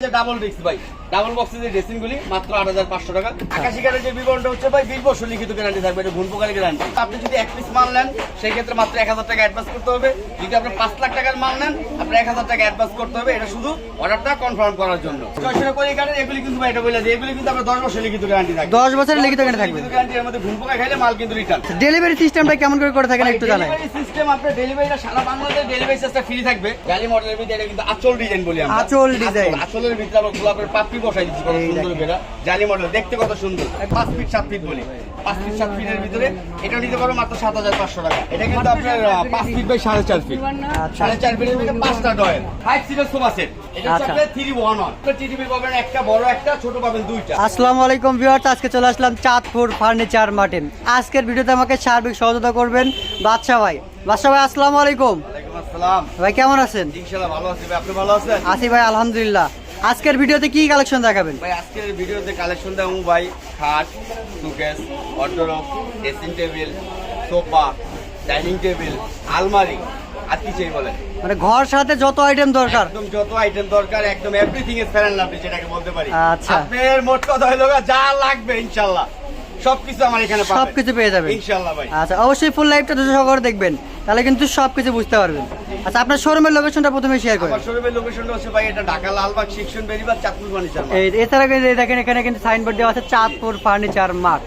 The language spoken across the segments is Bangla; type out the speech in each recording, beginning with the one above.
ডাবল ডিস্ক ভাই। ডাবল বক্সের যে ড্রেসিং গুলি মাত্র আট হাজার পাঁচশো টাকা। আকাশি কারের যে বিবরণটা হচ্ছে ভাই বিশ বছর লিখিত গ্যারান্টি থাকবে এটা ঘুন গ্যারান্টি আপনি যদি এক পিস মাল নেন সেই ক্ষেত্রে মাত্র এক হাজার টাকা অ্যাডভান্স করতে হবে। যদি আপনি পাঁচ লাখ টাকার মাল নেন আপনার এক হাজার টাকা অ্যাডভান্স করতে হবে। এটা শুধু অর্ডারটা কনফার্ম করার জন্য। ছয়শো করে কারের এগুলি কিন্তু ভাই এটা বলে দিই এগুলি কিন্তু আপনার দশ বছর লিখিত গ্যারান্টি থাকবে। দশ বছরের লিখিত গ্যারান্টি থাকবে। গ্যারান্টির মধ্যে ঘুন খাইলে মাল কিন্তু রিটার্ন ডেলিভারি সিস্টেমটা কেমন করে করে থাকেন একটু ডেলিভারি সিস্টেম আপনার ডেলিভারিটা সারা বাংলাদেশে ডেলিভারি সিস্টেম ফ্রি থাকবে। গাড়ি মডেলের ভিতরে এটা কিন্তু আচল ডিজাইন বলি আমরা। আঁচল design। আঁচল, আঁচলের ভিতরে গোলাপের পাপড়ি বসাই দিচ্ছি কত সুন্দর বেড়া জালি মডেল দেখতে কত সুন্দর। পাঁচ ফিট সাত ফিট বলি। পাঁচ ফিট সাত ফিটের ভিতরে এটা নিতে পারো মাত্র সাত হাজার পাঁচশো টাকা। এটা কিন্তু আপনার পাঁচ ফিট বাই সাড়ে চার ফিট আচ্ছা। সাড়ে চার ফিটের ভিতরে পাঁচটা ডয়ের ফাইভ সিটের সোফা সেট এটা হচ্ছে আচ্ছা। আপনার থ্রি ওয়ান ওয়ান টিভি পাবেন একটা বড় একটা ছোট পাবেন দুইটা। আসসালামু আলাইকুম ভিউয়ার্স আজকে চলে আসলাম চাঁদপুর ফার্নিচার মার্টেন আজকের ভিডিওতে আমাকে সার্বিক সহযোগিতা করবেন বাদশা ভাই। বাদশা ভাই আসসালামু আলাইকুম। ভাই কেমন আছেন? ভালো আছি ভাই। আপনি ভালো আছেন? আসি ভাই আলহামদুলিল্লাহ। আজকের ভিডিওতে কি কালেকশন দেখাবেন? ভাই আজকের ভিডিওতে কালেকশন দেখাবো ভাই খাট showcase অর্ডারফ dressing table sofa dining table আলমারি আর কি চাই বলেন মানে ঘর সাথে যত আইটেম দরকার। একদম যত আইটেম দরকার একদম এভরিথিং এর ফেরান আপনি যেটাকে বলতে পারি। আচ্ছা। আপনার মোট কথা হলো যা লাগবে ইনশাল্লাহ। সবকিছু আমার এখানে সবকিছু পেয়ে যাবেন। ভাই। আচ্ছা অবশ্যই ফুল লাইভটা দুশো সহকারে দেখবেন। তাহলে কিন্তু সবকিছু বুঝতে পারবেন। আচ্ছা আপনার শোরুমের লোকেশনটা প্রথমে শেয়ার করেন। শোরুমের লোকেশনটা হচ্ছে ভাই এটা ঢাকা লালবাগ সেকশন বেরিবাগ চাঁদপুর ফার্নিচার এই এছাড়া দেখেন এখানে কিন্তু সাইনবোর্ড দেওয়া আছে চাঁদপুর ফার্নিচার মার্ট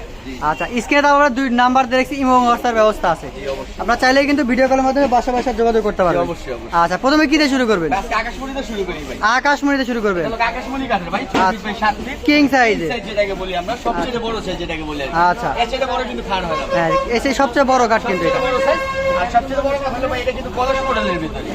আচ্ছা স্ক্রিনে আমরা দুই নাম্বার দেখছি ইমো হোয়াটসঅ্যাপ ব্যবস্থা আছে। আপনারা চাইলেই কিন্তু ভিডিও কলের মাধ্যমে বাসা বাসা যোগাযোগ করতে পারবেন। আচ্ছা প্রথমে কি দিয়ে শুরু করবেন? আকাশমণিতে শুরু করি ভাই। আকাশমণিতে শুরু করবেন। আকাশমণি কাঠের ভাই ছয় ফিট বাই সাত ফিট কিং সাইজে সাইজ যেটাকে বলি আমরা সবচেয়ে বড় সাইজ যেটাকে বলি আচ্ছা। এর চেয়ে বড় কিন্তু খাট হয় না হ্যাঁ এসে সবচেয়ে বড় কাঠ কিন্তু এটা। বড় সাইজ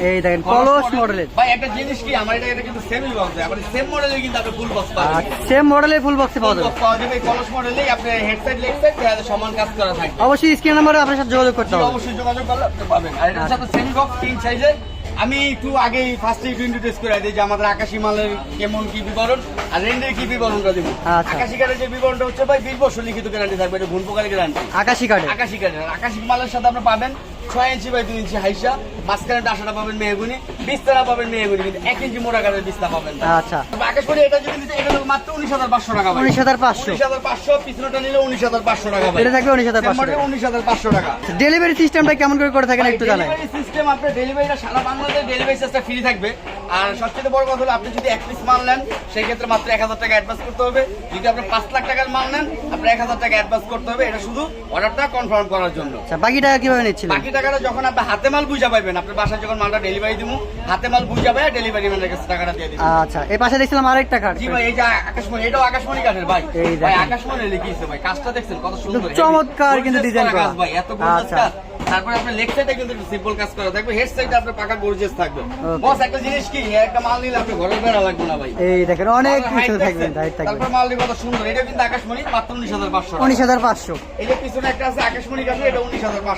এই দেখেন কলস মডেলের ভাই একটা জিনিস কি আমার এটা এটা কিন্তু সেমই বক্স আবার সেম মডেলের কিন্তু আপনি ফুল বক্স পাবেন সেম মডেলের ফুল বক্সে পাওয়া যাবে। বক্স পাওয়া যাবে এই কলস মডেলেই আপনার হেড সাইড লেগ সাইড সমান কাজ করা থাকবে। অবশ্যই স্ক্রিন নাম্বারে আপনার সাথে যোগাযোগ করতে হবে। অবশ্যই যোগাযোগ করলে আপনি পাবেন। আর এটা হচ্ছে সেমি বক্স তিন সাইজের আমি একটু আগেই ফার্স্টে একটু ইন্ট্রোডিউস করে দিই যে আমাদের আকাশি মালের কেমন কি বিবরণ আর রেন্ডের কি বিবরণটা দেবো। আচ্ছা। আকাশি কার্ডের যে বিবরণটা হচ্ছে ভাই বিশ বছর লিখিত গ্যারান্টি থাকবে এটা গ্যারান্টি আকাশি কার্ড আকাশি কার্ড আকাশি মালের সাথে আপনি পাবেন ছয় ইঞ্চি বাই দুই ইঞ্চি হাইসা মাঝখানে ডাসাটা পাবেন মেহগুনি বিস্তারা পাবেন মেহগুনি কিন্তু এক ইঞ্চি মোটা কাঠের বিস্তা পাবেন আচ্ছা। আকাশবাণী এটা যদি নিতে এটা মাত্র উনিশ হাজার পাঁচশো টাকা উনিশ হাজার পাঁচশো। উনিশ হাজার পাঁচশো পিছনটা নিলে উনিশ হাজার পাঁচশো টাকা এটা থাকবে উনিশ হাজার পাঁচশো টাকা। উনিশ হাজার পাঁচশো টাকা। ডেলিভারি সিস্টেমটা কেমন করে করে থাকেন একটু ডেলিভারি সিস্টেম আপনার ডেলিভারিটা সারা বাংলাদেশে ডেলিভারি সিস্টেম ফ্রি থাকবে। আর সবচেয়ে বড় কথা হলো আপনি যদি এক পিস মাল নেন সেই ক্ষেত্রে মাত্র এক হাজার টাকা অ্যাডভান্স করতে হবে। যদি আপনি পাঁচ লাখ টাকার মাল নেন আপনার এক হাজার টাকা অ্যাডভান্স করতে হবে। এটা শুধু অর্ডারটা কনফার্ম করার জন্য। আচ্ছা বাকি টাকা কীভাবে নিচ্ছিলেন? বাকি টাকাটা যখন আপনি হাতে মাল বুঝা পাবেন আপনার বাসায় যখন মালটা ডেলিভারি দিব হাতে মাল বুঝা পাবে ডেলিভারি ম্যানের কাছে টাকাটা দিয়ে দিবেন আচ্ছা এই পাশে দেখছিলাম আরেকটা কাঠ জি ভাই এই যে আকাশমণি এটাও আকাশমণি কাঠের ভাই। ভাই আকাশমণি লিখিয়েছে ভাই কাজটা দেখছেন কত সুন্দর। চমৎকার কিন্তু design করা ভাই এত গর্জিয়াস আচ্ছা। কাজ তারপরে আপনার লেগ সাইডে কিন্তু সিম্পল কাজ করা। থাকবে হেড সাইডে আপনার পাকা গর্জিয়াস থাকবে। বস একটা জিনিস কি? একটা মাল নিলে আপনি বেড়া লাগবে না ভাই। এই দেখেন অনেক কিছু থাকবে তারপর মাল কত সুন্দর। এটা কিন্তু আকাশমণি মাত্র উনিশ হাজার পাঁচশো উনিশ হাজার পাঁচশো। এই যে পিছনে একটা আছে আকাশমণি কাঠের এটা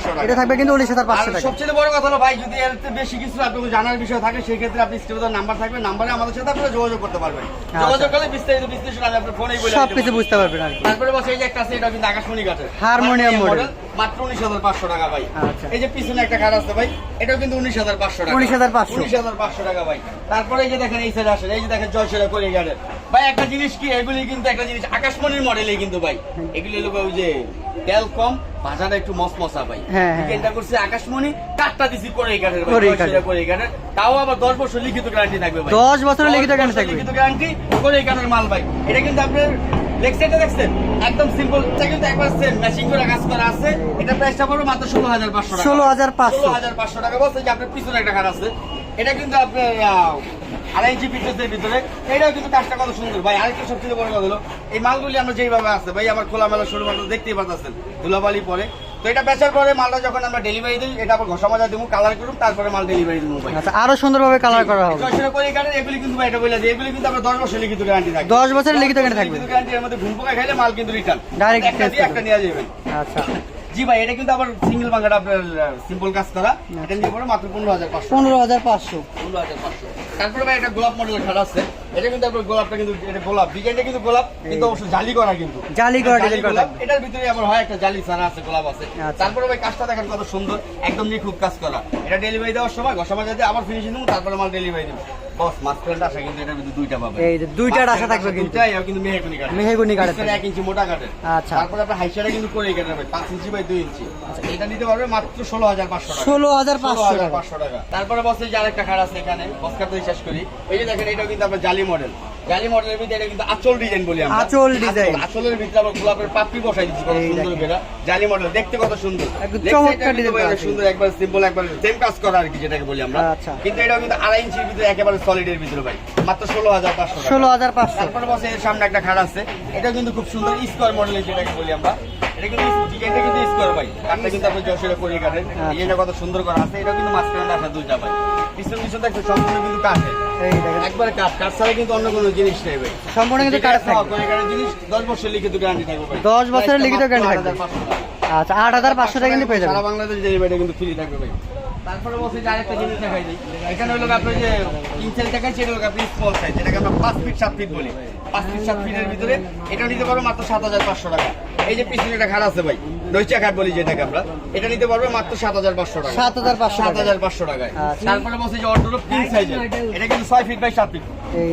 টাকা। এটা থাকবে কিন্তু টাকা। সবচেয়ে বড় কথা হলো ভাই যদি এর বেশি কিছু আপনার জানার বিষয় থাকে সেই ক্ষেত্রে আপনি স্ক্রিনে নাম্বার থাকবে। নাম্বারে আমাদের সাথে আপনারা যোগাযোগ করতে পারবেন। যোগাযোগ করলে বিস্তারিত বিশ্লেষণ আমি আপনার ফোনেই বলে সব কিছু বুঝতে পারবেন আর তারপরে বসে এই যে একটা আছে এটা কিন্তু আকাশমণি কাঠের। Harmonium model. মাত্র উনিশ হাজার পাঁচশো টাকা ভাই। আচ্ছা। এই যে পিছনে একটা কাঠ আছে ভাই এটাও কিন্তু উনিশ হাজার পাঁচশো টাকা। 19,500 উনিশ হাজার পাঁচশো টাকা ভাই। তারপরে এই যে দেখেন এই সাইড আসেন এই যে দেখেন জয়সেরা করে গাড়ের ভাই একটা জিনিস কি এগুলি কিন্তু একটা জিনিস আকাশমণির মডেলই কিন্তু ভাই। এগুলি হলো ওই যে তেল কম ভাষাটা একটু মসমসা ভাই। হ্যাঁ, হ্যাঁ। এটা করছে আকাশমণি কাঠটা দিছি করে ভাই কাঠের। করে গাড়ের তাও আবার দশ বছর লিখিত গ্যারান্টি থাকবে ভাই। দশ বছরের লিখিত বছরের থাকবে। লিখিত গ্যারান্টি করে গাড়ের মাল ভাই। এটা কিন্তু আপনার লেগ সাইডে দেখছেন? একদম সিম্পল এটা কিন্তু একবার সেম ম্যাচিং করে কাজ করা আছে। এটা প্রাইসটা পড়বে মাত্র ষোলো হাজার পাঁচশো টাকা। ষোলো হাজার পাঁচশো। টাকা। বলছে যে আপনার পিছনে একটা আছে। এটা কিন্তু আপনার আড়াই ইঞ্চি ভিতরে। এটাও কিন্তু কাজটা কত সুন্দর। ভাই আরেকটা সবচেয়ে বড় কথা হলো এই মালগুলি আমরা যেইভাবে আছে ভাই আমার খোলা মেলা শুরু মাত্র দেখতেই পাচ্ছেন ধুলাবালি পরে। তো এটা বেচার পরে মালটা যখন আমরা ডেলিভারি দিই এটা আবার ঘষা মাজা দিব কালার করুন তারপরে মাল ডেলিভারি দিব আচ্ছা আরও সুন্দরভাবে কালার করা হবে। জয়সেরা করে এগুলি কিন্তু ভাই এটা বলে দিই এগুলি কিন্তু আমরা দশ বছর লিখিত গ্যারান্টি থাকবে। দশ বছরের লিখিত গ্যারান্টি থাকবে। গ্যারান্টির মধ্যে ঘুম পোকা খাইলে মাল কিন্তু রিটার্ন ডাইরেক্ট একটা দিয়ে একটা নিয়ে যাবেন আচ্ছা। জি ভাই এটা কিন্তু আবার সিঙ্গেল বাঙ্গাটা আপনার সিম্পল কাজ করা। এটা নিয়ে পড়ে মাত্র পনেরো হাজার পাঁচশো। পনেরো হাজার পাঁচশো। পনেরো হাজার পাঁচশো। তারপরে ভাই একটা গোলাপ মডেলের খাট আছে। এটা কিন্তু আপনার গোলাপটা কিন্তু এটা গোলাপ ডিজাইনটা কিন্তু গোলাপ কিন্তু অবশ্য জালি করা কিন্তু। জালি করা ডিজাইন করা গোলাপ। এটার ভিতরে আবার হয় একটা জালি ছাড়া আছে গোলাপ আছে। আচ্ছা। তারপরে ভাই কাজটা দেখেন কত সুন্দর একদম নিখুঁত কাজ করা। এটা ডেলিভারি দেওয়ার সময় ঘষা দিয়ে আবার ফিনিশিং দেবো তারপরে মাল ডেলিভারি দেবো বস মাঝখানটা আসা কিন্তু এটার ভিতরে দুইটা পাবে। এই যে দুইটার আশা থাকবে কিন্তু। দুইটাই কিন্তু মেহেগুনি কাঠের। মেহগনি কাঠের পিছনে এক ইঞ্চি মোটা কাঠের। আচ্ছা। তারপরে আপনার হাইসাটা কিন্তু করে ভাই পাঁচ ইঞ্চি বাই দুই ইঞ্চি। আচ্ছা। এটা নিতে পারবে মাত্র ষোলো হাজার পাঁচশো টাকা। ষোলো হাজার পাঁচশো টাকা। 16,500 টাকা। তারপরে বসে যে আরেকটা খাট আছে এখানে বসকার তো শেষ করি। এই যে দেখেন এটা কিন্তু আপনার জালি মডেল জালি মডেলের ভিতরে এটা কিন্তু আঁচল ডিজাইন বলি আমরা। আঁচল ডিজাইন। আঁচলের ভিতরে গোলাপের পাপড়ি বসাই দিচ্ছি কত সুন্দর দেখেন। করে। জালি মডেল দেখতে কত সুন্দর। একদম চমৎকার আছে। সুন্দর একবার সিম্পল একবার সেম কাজ করা আর কি যেটাকে বলি আমরা। আচ্ছা। কিন্তু এটাও কিন্তু আড়াই ইঞ্চির ভিতরে একেবারে সলিডের ভিতরে ভাই। মাত্র ষোলো হাজার পাঁচশো ষোলো হাজার পাঁচশো। তারপরে বসে এর সামনে একটা খাট আছে। এটা কিন্তু খুব সুন্দর স্কোয়ার মডেলের যেটাকে বলি আমরা। এটা কিন্তু ডিজাইনটা কিন্তু স্কোয়ার ভাই। কাঠটা কিন্তু আপনি যশোরে করি কাঠের ডিজাইনটা কত সুন্দর করা আছে এটা কিন্তু মাঝখানে আসা দুইটা ভাই। পিছন পিছন দেখছে সম্পূর্ণ কিন্তু দেখেন। একবারে কাঠ। কাঠ ছাড়া কিন্তু অন্য কোনো জিনিস নেই ভাই। সম্পূর্ণ কিন্তু কাঠের থাকবে। জিনিস দশ বছর লিখিত গ্যারান্টি থাকবে ভাই। 10 বছরের লিখিত guarantee থাকবে। আচ্ছা আট হাজার পাঁচশো টাকা কিন্তু পেয়ে সারা যাবেন বাংলাদেশ ডেলিভারি কিন্তু ফ্রি থাকবে ভাই। তারপরে বলছি যে আরেকটা জিনিস দেখাই দিই। এখানে হলো আপনার যে তিন সাইজ দেখাচ্ছি এটা হলো আপনি স্মল সাইজ যেটাকে আমরা পাঁচ ফিট সাত ফিট বলি। পাঁচ ফিট সাত ফিটের ভিতরে। এটা নিতে পারব মাত্র সাত হাজার পাঁচশো টাকা। এই যে পিছনে একটা খাট আছে ভাই। বলি যেটাকে আমরা এটা নিতে পারবে মাত্র সাত হাজার পাঁচশো টাকা। সাত হাজার পাঁচশো সাত হাজার পাঁচশো টাকায়। আচ্ছা। তারপরে বলছি যে অর্ডার তিন সাইজের এটা কিন্তু ছয় ফিট বাই সাত ফিট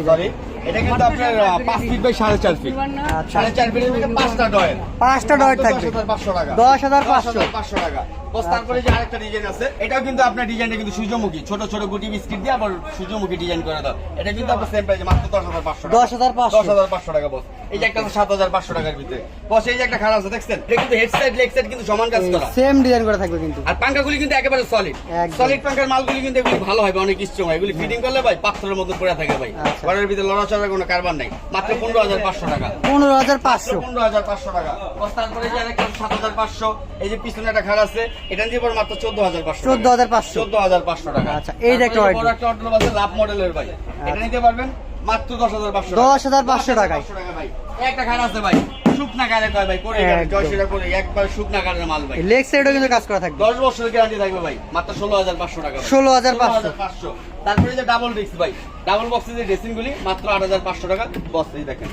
সরি এটা কিন্তু আপনার পাঁচ ফিট বাই সাড়ে চার ফিট আচ্ছা। সাড়ে চার ফিটের মধ্যে পাঁচটা ডয়ের পাঁচটা ডয়ের থাকবে। পাঁচশো টাকা। দশ হাজার পাঁচশো। পাঁচশো টাকা। বস তারপরে যে আরেকটা ডিজাইন আছে এটাও কিন্তু আপনার ডিজাইনটা কিন্তু সূর্যমুখী। ছোট ছোট গুটি বিস্কিট দিয়ে আবার সূর্যমুখী ডিজাইন করে দাও। এটা কিন্তু আপনার সেম প্রাইসে মাত্র দশ হাজার পাঁচশো দশ হাজার পাঁচশো। দশ হাজার পাঁচশো টাকা বস। এই যে একটা সাত হাজার পাঁচশো টাকার ভিতরে। বস এই যে একটা খারাপ আছে দেখছেন? এটা কিন্তু হেড সাইড কিন্তু সমান কাজ করা। সেম ডিজাইন করে থাকবে কিন্তু। আর পাঙ্খাগুলি কিন্তু একেবারে সলিড সলিড পাঙ্খার মালগুলি কিন্তু এগুলি ভালো হবে অনেক স্ট্রং এগুলি ফিটিং করলে ভাই পাথরের মতো পড়ে থাকে ভাই। আচ্ছা। ঘরের ভিতরে লড়াচড়ার কোনো কারবার নাই। মাত্র পনেরো হাজার পাঁচশো টাকা। পনেরো হাজার পাঁচশো। পনেরো হাজার পাঁচশো টাকা। বস তারপরে যে আরেকটা সাত হাজার পাঁচশো এই যে পিছনে একটা খাট আছে এটা পারো মাত্র চোদ্দ হাজার পাঁচশো চোদ্দ হাজার পাঁচশো। চোদ্দ হাজার পাঁচশো টাকা। আচ্ছা, এই একটা একটা আছে লাভ মডেলের ভাই। এটা নিতে পারবেন? মাত্র দশ হাজার পাঁচশো দশ হাজার পাঁচশো টাকায়। টাকা ভাই। একটা খান আছে ভাই। শুকনা কারে কয় ভাই? করে একদম। জয়সিরা করে একবার শুকনা কারের মাল ভাই। লেগ সাইডও কিন্তু কাজ করা থাকবে। দশ বছরের গ্যারান্টি থাকবে ভাই। মাত্র ষোলো হাজার পাঁচশো টাকা ভাই। 16,500 16,500 তারপরে যে ডাবল ডিস্ক ভাই। ডাবল বক্সের যে ড্রেসিং গুলি মাত্র আট হাজার পাঁচশো টাকা। বক্স দেখেন।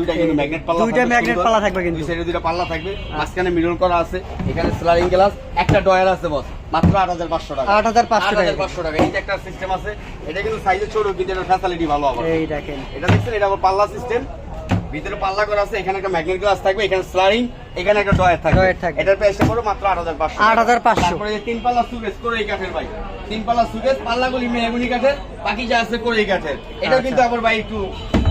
দুইটা কিন্তু ম্যাগনেট পাল্লা দুইটা সুন্দর। পাল্লা থাকবে কিন্তু। দুই সাইডে দুইটা পাল্লা থাকবে মাঝখানে মিরর করা আছে এখানে স্লারিং গ্লাস একটা ডয়ার আছে বস মাত্র আট হাজার পাঁচশো টাকা 8,500 টাকা। 8,500 টাকা এই যে একটা সিস্টেম আছে এটা কিন্তু সাইজে ছোট কিন্তু এটা ফ্যাসিলিটি ভালো আবার এই দেখেন এটা দেখছেন এটা আবার পাল্লা সিস্টেম ভিতরে পাল্লা করা আছে এখানে একটা ম্যাগনেট গ্লাস থাকবে এখানে স্লারিং এখানে একটা ডয়ার থাকবে ডয়ার থাকবে। এটার প্রাইসটা পড়ো মাত্র 8500 8,500 তারপরে তিন পাল্লা সুকেস করে এই কাঠের ভাই তিন পাল্লা সুকেস পাল্লাগুলি মেহগুনি কাঠের বাকি যা আছে করে এই কাঠের এটা আচ্ছা। কিন্তু আবার ভাই একটু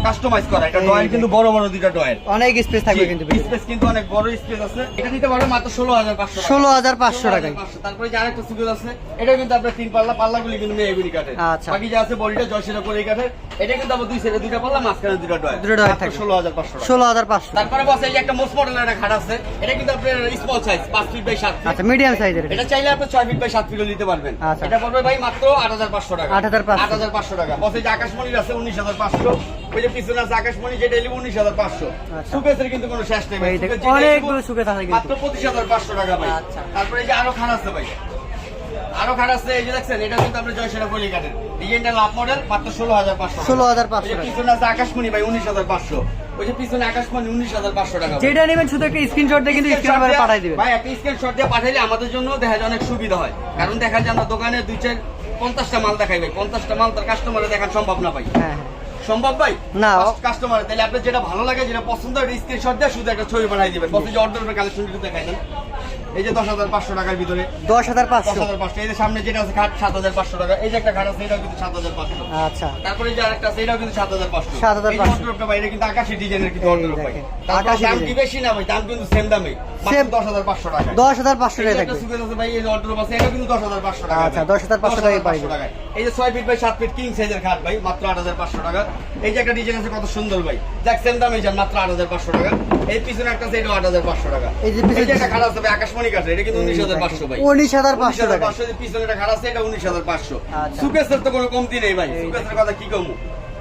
কাস্টমাইজ করা এটা এই যে। কিন্তু বড় বড় দুইটা ডয়ার অনেক স্পেস থাকবে কিন্তু স্পেস কিন্তু অনেক বড় স্পেস আছে। এটা নিতে পারবে মাত্র ষোলো হাজার পাঁচশো ষোলো হাজার পাঁচশো টাকায়। তারপরে যে আরেকটা সুকেস আছে এটা কিন্তু আপনার তিন পাল্লা পাল্লাগুলি কিন্তু মেহগুনি কাঠের। আচ্ছা। বাকি যা আছে বডিটা জয়সিরা করে এই কাঠের। এটা কিন্তু আবার দুই সাইডে দুইটা পাল্লা মাঝখানে দুইটা। ষোলো হাজার পাঁচশো ষোলো হাজার পাঁচশো। তারপরে বসে এই একটা মোস্ট মডেলের একটা খাট আছে। এটা কিন্তু আপনার স্মল সাইজ পাঁচ ফিট বাই সাত ফিট আচ্ছা মিডিয়াম সাইজের এটা চাইলে আপনি ছয় ফিট বাই সাত ফিটও নিতে পারবেন। আচ্ছা। এটা পড়বে ভাই মাত্র আট হাজার পাঁচশো টাকা। 8,500 আট হাজার পাঁচশো টাকা। বসে যে আকাশমণির আছে উনিশ হাজার পাঁচশো। ওই যে পিছনে আছে আকাশমণি যেটা এলি উনিশ হাজার পাঁচশো। কিন্তু কোনো শেষ নেই ভাই। এই দেখো, সুকেস যেটা অনেকগুলো এলিবো, আছে মাত্র পঁচিশ হাজার পাঁচশো টাকা ভাই। তারপরে এই যে আরও খান আছে ভাই। আরও খাট আছে এই যে দেখছেন এটা কিন্তু আপনি জয়সেরা বলি কাটেন ডিজাইনটা লাভ মডেল মাত্র ষোলো হাজার পাঁচশো ষোলো হাজার পাঁচশো পিছনে আছে আকাশমণি ভাই উনিশ হাজার পাঁচশো। ওই যে পিছনে আকাশমণি উনিশ হাজার পাঁচশো টাকা যেটা নেবেন শুধু একটা স্ক্রিনশট দিয়ে কিন্তু পাঠিয়ে দিবেন। ভাই একটা স্ক্রিনশট দিয়ে পাঠাইলে আমাদের জন্য দেখা যায় অনেক সুবিধা হয়। কারণ দেখা যায় আমরা দোকানে দুই চার পঞ্চাশটা মাল দেখাই ভাই। পঞ্চাশটা মাল তার কাস্টমারে দেখান সম্ভব না ভাই। হ্যাঁ হ্যাঁ। সম্ভব ভাই না। কাস্টমার তাহলে আপনার যেটা ভালো লাগে যেটা পছন্দ হয় স্ক্রিনশট দিয়ে শুধু একটা ছবি বানাই দিবেন অর্ডার কালেকশন দেখাই দেন এই যে দশ হাজার পাঁচশো টাকার ভিতরে। দশ হাজার পাঁচশো। হাজার পাঁচশো। এই যে সামনে যেটা আছে খাট সাত হাজার পাঁচশো টাকা। এই যে একটা খাট আছে এটাও কিন্তু সাত হাজার পাঁচশো। আচ্ছা। তারপরে যে আরেকটা আছে এটাও কিন্তু সাত হাজার পাঁচশো। 7,500 অর্ডারটা ভাই এটা কিন্তু আকাশি ডিজাইনের কিন্তু অর্ডার ভাই আকাশি দাম কি বেশি না ভাই? দাম কিন্তু সেম দামে। দশ হাজার পাঁচশো টাকা দশ হাজার পাঁচশো এই টাকা যে একটা থাকবে আছে ভাই এই যে অর্ডার আছে এটা কিন্তু দশ হাজার পাঁচশো টাকা আচ্ছা, ভাই। 10,500 টাকায় পাই এই যে ছয় ফিট বাই সাত ফিট কিং সাইজের খাট ভাই মাত্র আট হাজার পাঁচশো টাকা। এই যে একটা ডিজাইন আছে কত সুন্দর ভাই। যাক সেম দামে যান মাত্র আট হাজার পাঁচশো টাকা। এই পিছনে একটা আছে এটা আট হাজার পাঁচশো টাকা। এই যে পিছনে- একটা খাট আছে আকাশমণি কাঠের এটা কিন্তু উনিশ হাজার পাঁচশো ভাই। উনিশ হাজার পাঁচশো টাকা। পাঁচশো পিছনে একটা খাট আছে এটা উনিশ হাজার পাঁচশো। আচ্ছা। সুকেসের তো কোনো কমতি নেই ভাই সুকেসের কথা কি কমু?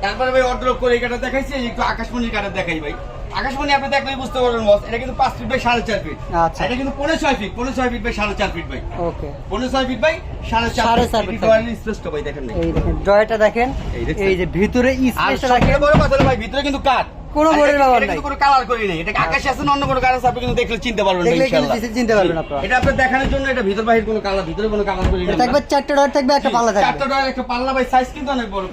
তারপরে ভাই অর্ডার করে এই কাটা দেখাইছি একটু আকাশমণির কাটা দেখাই ভাই। আকাশমণি আপনি দেখলেই বুঝতে পারবেন বস এটা কিন্তু পাঁচ ফিট বাই সাড়ে চার ফিট আচ্ছা। এটা কিন্তু পনেরো ছয় ফিট পনেরো ছয় ফিট বাই সাড়ে চার ফিট ওকে। পনেরো ছয় ফিট বাই সাড়ে চার সাড়ে ফিট চার স্পেসটা ভাই দেখেন এই দেখেন ড্রয়ারটা দেখেন এই যে ভিতরে স্পেসটা দেখেন। বড় কথা ভাই ভিতরে কিন্তু কাঠ। কোনো বোর্ডের এটা- নাই। কোনো কালার করি নাই এটা আকাশে আছে অন্য কোনো কালার আপনি কিন্তু দেখলে চিনতে পারবেন না ইনশাআল্লাহ চিনতে- চিনতে পারবেন আপনারা। এটা আপনার দেখানোর জন্য এটা ভিতর বাহির কোনো কালার ভিতরে কোনো কালার করি না থাকবে চারটে ড্রয়ার থাকবে একটা পাল্লা থাকবে চারটা ডয়ার একটা পাল্লা ভাই সাইজ কিন্তু অনেক বড়।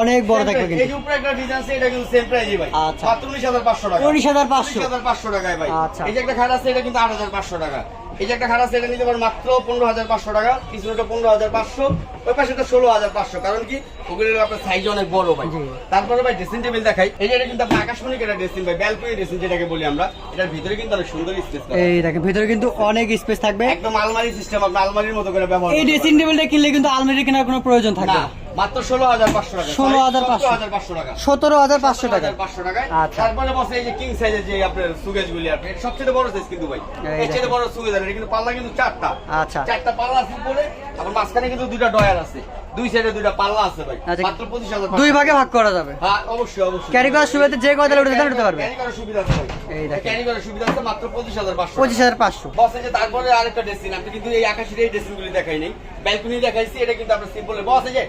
অনেক বড় থাকবে কিন্তু। এই উপরে একটা ডিজাইন আছে এটা কিন্তু সেম প্রাইসই ভাই আচ্ছা। মাত্র উনিশ হাজার পাঁচশো টাকা উনিশ হাজার পাঁচশো উনিশ হাজার পাঁচশো টাকায় ভাই আচ্ছা। এই যে একটা খাট আছে এটা কিন্তু আট হাজার পাঁচশো টাকা এই যে একটা খাট আছে এটা নিতে পারেন মাত্র পনেরো হাজার পাঁচশো টাকা পিছনেটা পনেরো হাজার পাঁচশো ওই পাশে ষোলো হাজার পাঁচশো কারণ কি? ওগুলোর আপনার সাইজ অনেক বড় ভাই। তারপরে ভাই ড্রেসিং টেবিল দেখাই। এই যে এটা কিন্তু আপনার আকাশমণি একটা ড্রেসিং ভাই ব্যালকনি ড্রেসিং যেটাকে বলি আমরা এটার ভিতরে কিন্তু অনেক সুন্দর স্পেস এই দেখেন ভিতরে কিন্তু অনেক স্পেস থাকবে। একদম আলমারি সিস্টেম আপনি আলমারির মতো করে ব্যবহার এই ড্রেসিং টেবিলটা কিনলে কিন্তু আলমারি কেনার কোনো প্রয়োজন থাকবে না না। মাত্র ষোলো হাজার পাঁচশো টাকা। 16,500 হাজার পাঁচশো। টাকা। সতেরো হাজার পাঁচশো টাকা। পাঁচশো টাকায় আচ্ছা। তারপরে বসে এই যে কিং সাইজের যে আপনার সুগেজ গুলি আপনি সবচেয়ে বড় সাইজ কিন্তু ভাই। এর চেয়ে বড় সুগেজ এটা কিন্তু পাল্লা কিন্তু চারটা। আচ্ছা। চারটা পাল্লা আছে উপরে আবার মাঝখানে কিন্তু দুইটা ডয়ার আছে। দুই সাইডে দুইটা পাল্লা আছে ভাই। আচ্ছা। মাত্র পঁচিশ হাজার দুই ভাগে ভাগ করা যাবে। হ্যাঁ অবশ্যই অবশ্যই। ক্যারি করার সুবিধাতে যে উঠতে চান উঠতে পারবে। ক্যারি করার সুবিধা আছে ভাই। এই দেখেন। ক্যারি করার সুবিধা আছে মাত্র পঁচিশ হাজার পাঁচশো পঁচিশ হাজার পাঁচশো। বসে যে তারপরে আরেকটা ড্রেসিং আপনি কিন্তু এই আকাশের এই ড্রেসিং গুলি দেখাই নেই ব্যালকনি দেখাইছি এটা কিন্তু আপনার সিম্পল বসে যে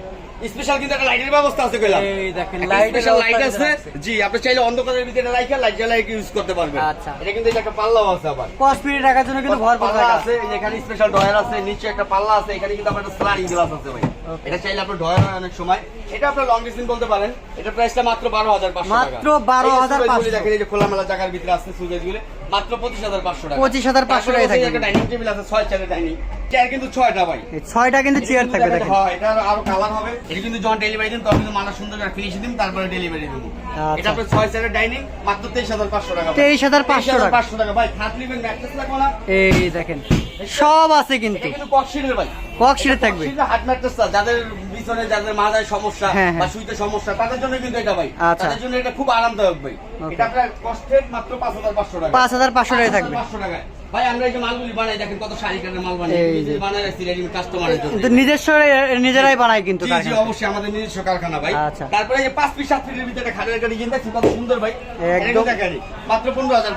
স্পেশাল কিন্তু একটা লাইটের ব্যবস্থা আছে কইলাম। এই দেখেন, স্পেশাল লাইট আছে। জি আপনি চাইলে অন্ধকারের ভিতরে লাইটে লাইট জ্বালিয়ে ইউজ করতে পারবেন। আচ্ছা। এটা কিন্তু একটা পাল্লাও আছে আবার। কসপিটি রাখার জন্য কিন্তু ভরপুর পাল্লা জায়গা আছে এখানে স্পেশাল ডয়ার আছে নিচে একটা পাল্লা আছে এখানে কিন্তু আপনার একটা স্লাইডিং গ্লাস আছে ভাই। এটা চাইলে আপনার ডয়ার হয় অনেক সময়। এটা আপনার লং ডিস্টেন্স বলতে পারেন। এটা প্রাইসটা মাত্র বারো হাজার পাঁচশো মাত্র 12,500 দেখেন এই যে খোলামেলা জায়গার ভিতরে আছে সুগেজ গুলি। মাত্র পঁচিশ হাজার পাঁচশো টাকা। 25,500 টাকায় থাকবে। ডাইনিং টেবিল আছে ছয় চেয়ারের ডাইনিং। চেয়ার কিন্তু ছয়টা ভাই। ছয়টা কিন্তু চেয়ার থাকবে দেখেন হ্যাঁ, এটা আরও কালার হবে। এটা কিন্তু যখন ডেলিভারি দিন তখন কিন্তু মালা সুন্দর করে ফিনিশ দিন তারপরে ডেলিভারি দেবো। আচ্ছা। এটা আপনার ছয় চেয়ারের ডাইনিং মাত্র তেইশ হাজার পাঁচশো টাকা 23,500 টাকা। পাঁচশো টাকা ভাই খাট নিবেন ম্যাট্রেস লাগবে না। এই দেখেন সব আছে কিন্তু। ভাই। থাকবে। হাট ম্যাট্রেস যাদের বিছনে যাদের মাথায় সমস্যা হ্যাঁ, বা হ্যাঁ। শুইতে সমস্যা তাদের জন্য কিন্তু এটা ভাই। আচ্ছা। তাদের জন্য এটা খুব আরামদায়ক ভাই। এটা আপনার কস্টের মাত্র পাঁচ হাজার পাঁচশো টাকা। পাঁচ হাজার পাঁচশো টাকায় থাকবে। 5,500 টাকায়। ভাই আমরা এই যে মালগুলি বানাই দেখেন কত শাড়ি কাটের মাল বানাই এই এই যে। যে বানাই রাখছি রেডিমেড কাস্টমারের জন্য। কিন্তু নিজস্ব নিজেরাই বানায় কিন্তু জি অবশ্যই আমাদের নিজস্ব কারখানা ভাই। আচ্ছা। তারপরে এই যে পাঁচ পিস সাত ফিটের ভিতরে খাটের কত সুন্দর ভাই। একদম। মাত্র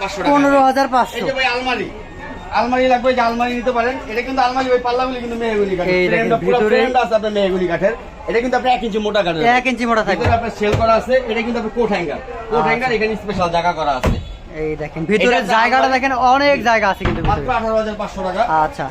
পাঁচশো টাকা পনেরো হাজার এই পাঁচশো যে ভাই আলমারি। আলমারি লাগবে যে আলমারি নিতে পারেন। এটা কিন্তু আলমারি ওই পাল্লাগুলি কিন্তু মেহগুনি কাঠের। পুরো ফ্রেমটা আছে আপনার মেহগুনি কাঠের। এটা কিন্তু আপনি এক ইঞ্চি মোটা কাঠের এক ইঞ্চি মোটা থাকবে। আপনার সেল করা আছে এটা কিন্তু আপনার কোট হ্যাঙ্গার কোট। হ্যাঙ্গার এখানে স্পেশাল জায়গা করা আছে। এই দেখেন ভিতরে জায়গাটা দেখেন অনেক জায়গা আছে কিন্তু মাত্র ভিতরে। আঠারো হাজার পাঁচশো টাকা। আচ্ছা।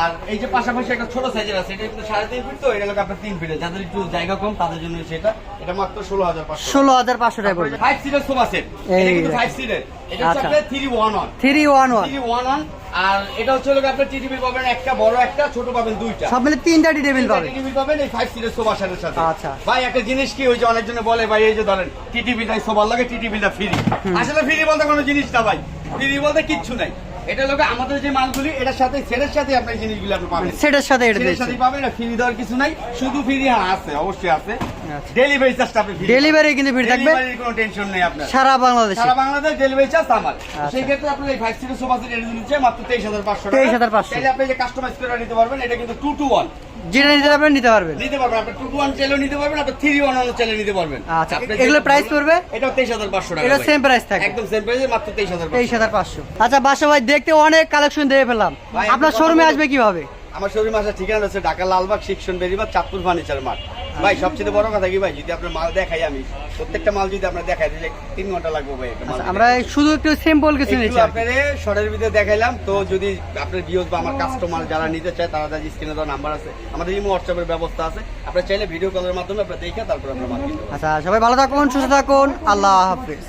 আর এই যে পাশাপাশি একটা ছোট সাইজের আছে এটা কিন্তু সাড়ে তিন ফিট তো এটা লোক আপনার তিন ফিটে যাদের একটু জায়গা কম তাদের জন্য সেটা। এটা মাত্র ষোলো হাজার পাঁচশো ষোলো হাজার পাঁচশো টাকা পড়বে। ফাইভ সিটের সোফা সেট এটা কিন্তু। ফাইভ সিটের এটা হচ্ছে three one one three one one three one one আর এটা হচ্ছে লোক আপনার টিটিভি পাবেন একটা বড় একটা ছোট পাবেন দুইটা। সব মিলে তিনটা ডি টেবিল পাবেন। টি টেবিল পাবেন এই ফাইভ সিটের সোফা সেটের সাথে। আচ্ছা। ভাই একটা জিনিস কি হয়েছে অনেক জনে বলে ভাই এই যে ধরেন টিটিভিটাই সোফার লাগে টিটিভিটা ফ্রি আসলে ফ্রি বলতে কোনো জিনিস না ভাই। ফ্রি বলতে কিচ্ছু নাই। এটা লোকে আমাদের যে মালগুলি এটার সাথে সেটের সাথে আপনি জিনিসগুলো আপনি পাবেন। সেটের সাথে এটা সেটের সাথে পাবেন এটা ফ্রি দেওয়ার কিছু নাই। শুধু ফ্রি হ্যাঁ আছে অবশ্যই আছে। আচ্ছা। ডেলিভারি চার্জটা আপনি ডেলিভারি কিন্তু ফ্রি থাকবে। ডেলিভারির কোনো টেনশন নেই আপনার। সারা বাংলাদেশে। সারা বাংলাদেশ ডেলিভারি চার্জ আমার। আচ্ছা। সেই ক্ষেত্রে আপনি এই ফাইভ সিটের সোফা সেট এটা নিচ্ছে মাত্র তেইশ হাজার পাঁচশো 23,500 তাহলে আপনি যে কাস্টমাইজ করে নিতে পারবেন এটা কিন্তু টু টু ওয়ান যেটা নিতে পারবেন নিতে পারবেন। নিতে পারবেন। আপনি টু ওয়ান চাইলেও নিতে পারবেন আপনি থ্রি ওয়ান ওয়ান চাইলে নিতে পারবেন। আচ্ছা, এগুলো প্রাইস পড়বে? এটা তেইশ হাজার পাঁচশো টাকা এটা ভাই। প্রাইস থাকে। একদম সেম প্রাইসে মাত্র তেইশ হাজার তেইশ হাজার পাঁচশো। আচ্ছা বাসা ভাই দেখতে অনেক কালেকশন দিয়ে ফেললাম। আপনার শোরুমে আসবে কীভাবে? আমার শোরুম আসার ঠিকানা হচ্ছে ঢাকা লালবাগ শিক্ষণ বেরিবাগ চাঁদপুর ফার্নিচার মাঠ ভাই সবচেয়ে বড় কথা কি ভাই যদি আপনার মাল দেখাই আমি প্রত্যেকটা মাল যদি আপনার দেখাই দিলে তিন ঘণ্টা লাগবে ভাই আচ্ছা। আমরা শুধু একটু সিম্পল কিছু নিয়েছি আর শর্টের ভিতরে দেখাইলাম তো যদি আপনার ভিউজ বা আমার কাস্টমার যারা নিতে চায় তারা তাদের স্ক্রিনে দেওয়া নাম্বার আছে আমাদের ইমো হোয়াটসঅ্যাপের ব্যবস্থা আছে। আপনারা চাইলে ভিডিও কলের মাধ্যমে আপনারা দেখে তারপর আপনারা মাল আচ্ছা সবাই ভালো থাকুন সুস্থ থাকুন আল্লাহ হাফিজ।